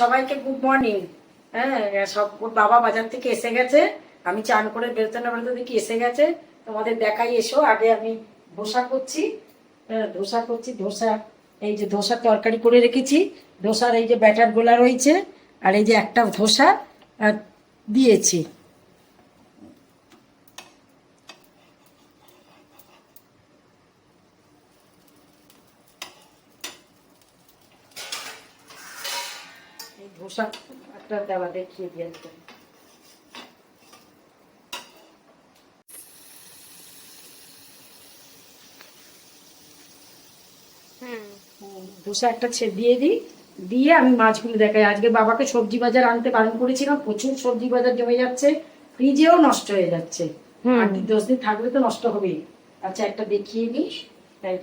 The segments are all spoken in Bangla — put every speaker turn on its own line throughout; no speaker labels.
সবাইকে গুড মর্নিং হ্যাঁ সব বাবা বাজার থেকে এসে গেছে। আমি চান করে বেরোতে না বেরোতে দেখি এসে গেছে। তোমাদের দেখাই এসো আগে আমি ধোসা করছি। হ্যাঁ, ধোসা করছি ধোসা এই যে ধোসা তরকারি করে রেখেছি। ধোসার এই যে ব্যাটার গোলা রয়েছে আর এই যে একটা ধোসা দিয়েছি। ধোসা একটা দেওয়া দেখিয়ে দিয়ে। ধোসা একটা ছে দিয়ে দিই। দিয়ে আমি মাছগুলো দেখাই। আজকে বাবাকে সবজি বাজার আনতে বারণ করেছিলাম। প্রচুর সবজি বাজার জমে যাচ্ছে। ফ্রিজেও নষ্ট হয়ে যাচ্ছে। আর দশ দিন থাকলে তো নষ্ট হবেই। আচ্ছা একটা দেখিয়ে নিই এই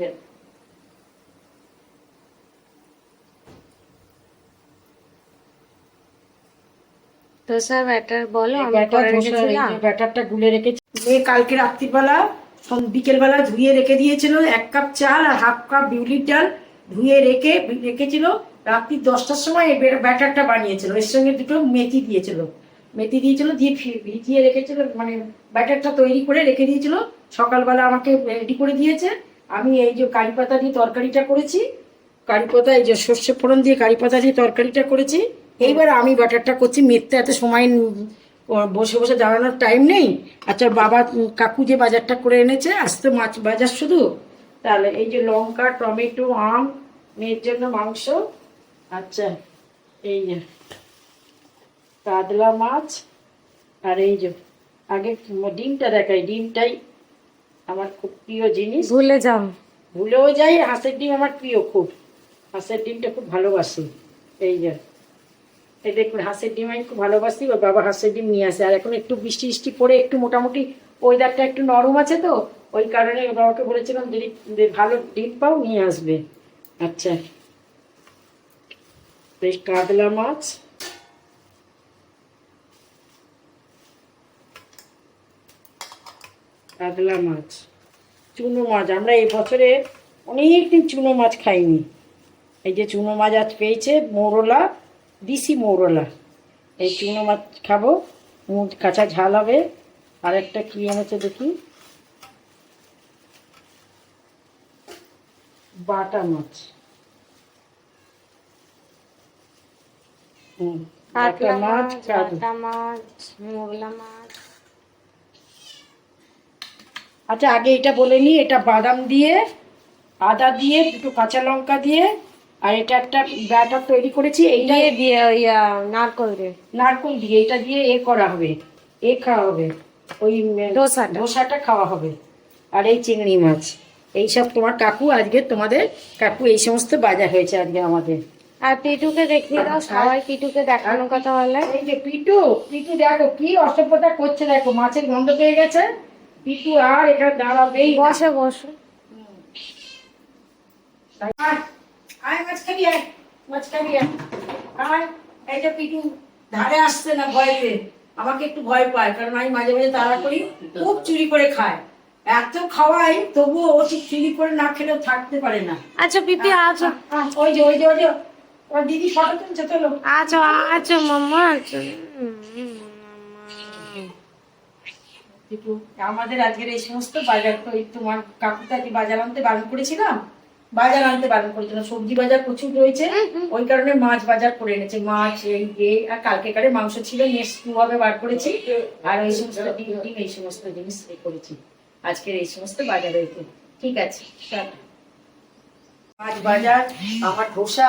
যে
ধোসার ব্যাটার বলো আমি
ব্যাটারটা গুলে রেখেছি। মেয়ে কালকে রাত্রিবেলা বিকেল বেলা ধুয়ে রেখে দিয়েছিল এক কাপ চাল আর হাফ কাপ বিউলির ডাল ধুয়ে রেখে রেখেছিল। রাত্রি দশটার সময় ব্যাটারটা বানিয়েছিল। এর সঙ্গে দুটো মেথি দিয়েছিল। মেথি দিয়েছিল দিয়ে ভিজিয়ে রেখেছিল মানে ব্যাটারটা তৈরি করে রেখে দিয়েছিল। সকালবেলা আমাকে রেডি করে দিয়েছে। আমি এই যে কারি পাতা দিয়ে তরকারিটা করেছি কারি পাতা এই যে সর্ষে ফোড়ন দিয়ে কারি পাতা দিয়ে তরকারিটা করেছি। এইবার আমি ব্যাটারটা করছি মেথতে এত সময় বসে বসে দাঁড়ানোর টাইম নেই। আচ্ছা বাবা কাকু যে বাজারটা করে এনেছে আজকে মাছ বাজার শুধু। তাহলে এই যে লঙ্কা টমেটো আম মেয়ের জন্য মাংস আচ্ছা এই যে কাতলা মাছ আর এই যে আগে ডিমটা দেখাই ডিমটাই আমার খুব প্রিয় জিনিস।
ভুলে যাও।
ভুলেও যাই হাঁসের ডিম আমার প্রিয় খুব। হাঁসের ডিমটা খুব ভালোবাসি। এই যে এই দেখুন, হাঁসের ডিম আমি খুব ভালোবাসি ওর বাবা হাঁসের ডিম নিয়ে আসে। আর এখন একটু বৃষ্টি বৃষ্টি পড়ে একটু মোটামুটি ওয়েদারটা একটু নরম আছে তো, ওই কারণে ওর বাবাকে বলেছিলাম যদি ভালো ডিম পাও, নিয়ে আসবে। আচ্ছা। বেশ, কাতলা মাছ। কাতলা মাছ, চুনো মাছ। আমরা এই বছরে অনেকদিন চুনো মাছ খাইনি। এই যে চুনো মাছ আজ পেয়েছে, মোরলা দিশি মোরলা। এই চুনো মাছ খাব মুখ কাঁচা ঝাল হবে। আর একটা কি এনেছে দেখি? বাটা মাছ। হুম বাটা মাছ
মাছ মাছ মোগলা মাছ।
আচ্ছা আগে এটা বলে নিই এটা বাদাম দিয়ে আদা দিয়ে দুটো কাঁচা লঙ্কা দিয়ে আর এটা একটা ব্যাটার তৈরি করেছি এইটা
দিয়ে নারকল দিয়ে।
নারকল দিয়ে এটা দিয়ে এ করা হবে এ খাওয়া হবে ওই
ধোসাটা।
ধোসাটা খাওয়া হবে আর এই চিংড়ি মাছ এইসব তোমার কাকু আজকে তোমাদের কাকু এই সমস্ত বাজার হয়েছে আজকে আমাদের।
আর পিটুকে দেখিয়ে দাও সবাই পিটুকে দেখানোর কথা বলে।
এই যে পিটু পিটু দেখো কি অসভ্যতা করছে দেখো মাছের গন্ধ পেয়ে গেছে। পিটু আর এখানে দাঁড়াবেই।
বসে বসে।
আয়, আয় আয়। আয় আয় এইটা পিটু ধারে আসছে না ভয়তে আমাকে একটু ভয় পায় কারণ আমি মাঝে মাঝে তাড়া করি খুব চুরি করে খায়। এত খাওয়াই তবুও ও ঠিক চুরি করে না খেলেও থাকতে পারে না।
আচ্ছা পিপি আছো
ওই যে ওই যে ওই যে ওর দিদি ফটো তুলছে চলো।
আছো আছো মাম্মা আছো
পিটু আমাদের আজকের এই সমস্ত বাজার তো এই তোমার কাকুটাকে বাজার আনতে বারণ করেছিলাম। বাজার আনতে বারণ করেছিলাম সবজি বাজার প্রচুর রয়েছে। ওই কারণে মাছ বাজার করে এনেছে। মাছ এই এ আর কালকে কারে মাংস ছিল নেক্সট ভাবে বার করেছি। আর ওই সমস্ত ডিম টিম এই সমস্ত জিনিস এ করেছি। আজকের এই সমস্ত বাজার হয়েছে ঠিক আছে মাছ বাজার আমার ধোসা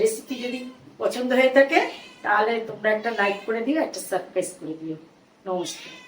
রেসিপি যদি পছন্দ হয়ে থাকে তাহলে তোমরা একটা লাইক করে দিও একটা সাবস্ক্রাইব করে দিও। নমস্কার।